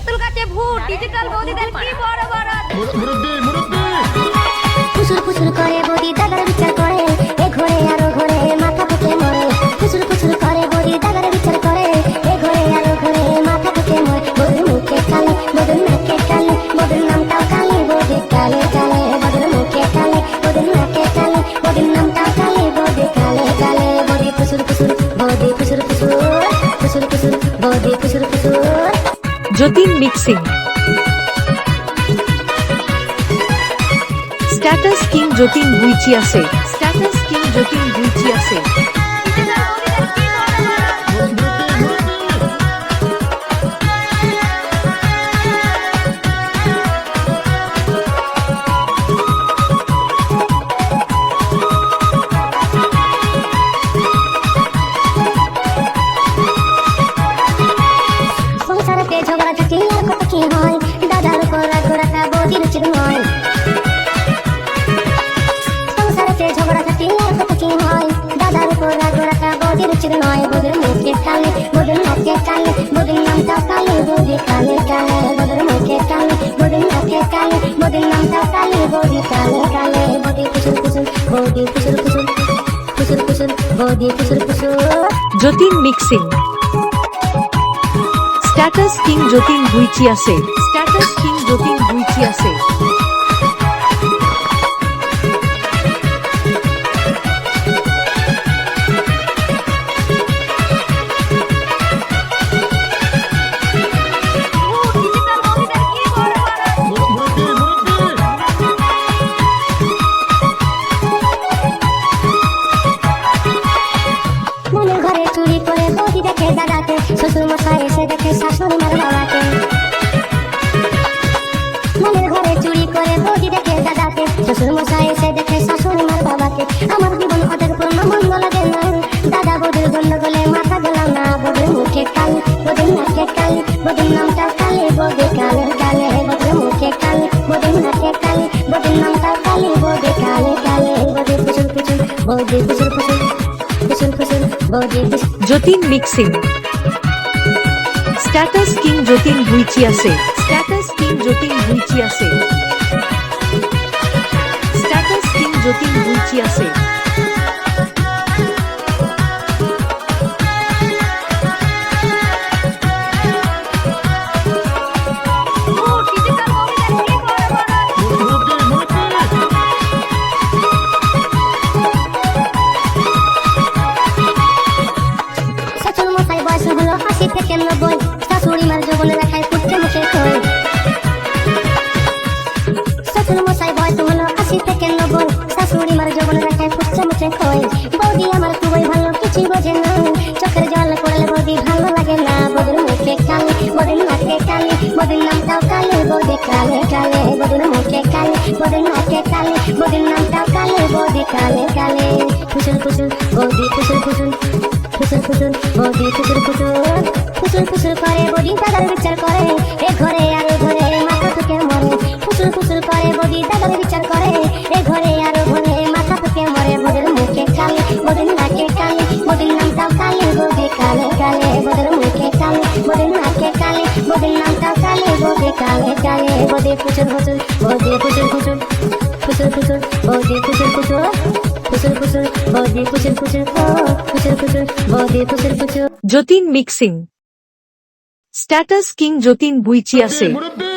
তেঁতুল গাছে ভূত ডিজিটাল বৌদিদের কি বড় বড় মুরব্বী মুরব্বী! ফুসুর ফুসুর করে body Jatin mixing. Status king Jatin বুইচি আছে। স্ট্যাটাস কিং যতীন বুইচি আছে। আর কত কি হয়? দাদার উপর রাগ করাটা বৌদির উচিত নয়। কি হয়? দাদার উপর রাগ করাটা বৌদির উচিত নয়। কালে বৌদির নাকে কালে বৌদির নামটা কালে বৌদি কালে কালে বৌদির মুখে কালে বৌদির নাকে কালে বৌদির নামটা কালে বৌদি কালে কালে বৌদি ফুসুর ফুসুর বৌদি বৌদি ফুসুর ফুসুর Jatin mixing status king Jatin বুইচি আছে। স্ট্যাটাস কিং যতীন বুইচি আছে। Jatin mixing status king Jatin আছে স্ট্যাটাস কিং যতীন আছে স্ট্যাটাস কিং যতীন বুইচি আশি থেকে নব্বই শাশুড়ি মার যৌবনে রাখায় পুত্রে মুখে খই বৌদি আমার খুবই ভালো, কিছুই বোঝে না। চোখের জল পড়লে বৌদি ভালো লাগে না। বৌদির মুখে কালে, বৌদির নাকে কালে, বৌদির নামটাও কালে, বৌদি কালে কালে, বৌদির মুখে কালে, বৌদির নাকে কালে, বৌদির নামটাও কালে, বৌদি কালে কালে। ফুসুল ফুসুল বৌদি ফুসুল ফুসুল ফুসুল ফুসুল বৌদি ফুসুল ফুসুল ফুসুল ফুসুল করে বৌদি দাদার বিচার করে। এ ঘরে আর ঘরে মাথা থেকে মরে ফুসুল ফুসুল করে বৌদি দাদার বিচার করে। বৌদি গায়ে বদে ফুচুর ফুচুর বদে ফুচুর ফুচুর ফুচুর ফুচুর বদে ফুচুর ফুচুর ফুচুর ফুচুর বদে ফুচুর ফুচুর ফুচুর ফুচুর বদে ফুচুর ফুসুল Jatin mixing status king Jatin বুইচি আছে মুরব্বী